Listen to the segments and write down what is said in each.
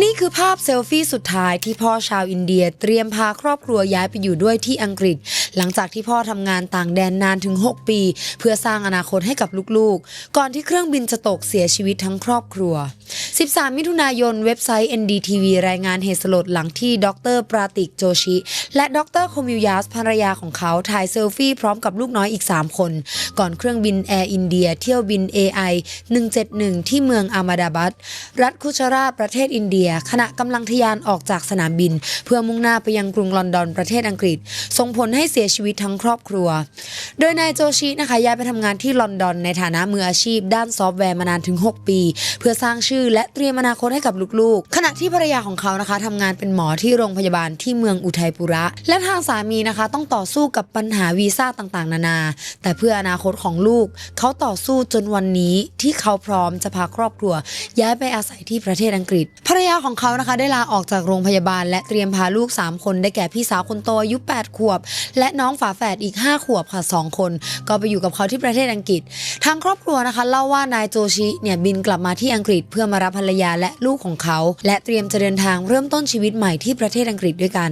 นี่คือภาพเซลฟี่สุดท้ายที่พ่อชาวอินเดียเตรียมพาครอบครัวย้ายไปอยู่ด้วยที่อังกฤษ หลังจากที่พ่อทำงานต่างแดนนานถึง 6 ปี เพื่อสร้างอนาคตให้กับลูกๆ ก่อนที่เครื่องบินจะตกเสียชีวิตทั้งครอบครัว 13 มิถุนายน เว็บไซต์ NDTV รายงานเหตุสลดหลังที่ดรปราติกโจชิ และดรโคมิลยาสภรรยาของเขาถ่ายเซลฟี่พร้อมกับลูกน้อยอีก 3 คน ก่อนเครื่องบินแอร์อินเดียเที่ยวบิน AI 171 ที่เมืองอามาดาบัดรัฐคุชราประเทศอินเดีย ขณะกำลังทะยานออกจากสนามบิน เพื่อมุ่งหน้าไปยังกรุงลอนดอนประเทศอังกฤษ ส่งผลให้เสียชีวิตทั้งครอบครัว โดยนายโจชินะคะย้ายไปทำงานที่ลอนดอนในฐานะมืออาชีพ ด้านซอฟต์แวร์มานานถึง 6 ปี เพื่อสร้างชื่อและและเตรียมอนาคตให้กับลูกๆ ขณะที่ภรรยาของเขานะคะทำงานเป็นหมอที่โรงพยาบาลที่เมืองอุทัยปุระ และทางสามีนะคะต้องต่อสู้กับปัญหาวีซ่าต่างๆ นานา แต่เพื่ออนาคตของลูก เขาต่อสู้จนวันนี้ที่เขาพร้อมจะพาครอบครัว ย้ายไปอาศัยที่ประเทศอังกฤษ ภรรยาของเขานะคะได้ลาออกจากโรงพยาบาล และเตรียมพาลูก 3 คนได้แก่พี่สาวคนโตอายุ 8 ขวบ และน้องฝาแฝดอีก 5 ขวบค่ะ 2 คน ก็ไปอยู่กับเขาที่ประเทศอังกฤษ ทางครอบครัวนะคะเล่าว่านายโจชิเนี่ยบินกลับมาที่อังกฤษเพื่อมารับภรรยาและลูกของเขา และเตรียมจะเดินทางเริ่มต้นชีวิตใหม่ที่ประเทศอังกฤษด้วยกัน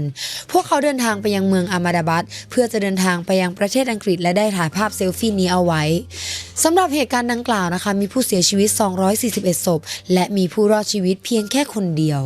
พวกเขาเดินทางไปยังเมืองอามาดาบัดเพื่อจะเดินทางไปยังประเทศอังกฤษ และได้ถ่ายภาพเซลฟี่นี้เอาไว้สำหรับเหตุการณ์ดังกล่าวนะคะ มีผู้เสียชีวิต 241 ศพ และมีผู้รอดชีวิตเพียงแค่คนเดียว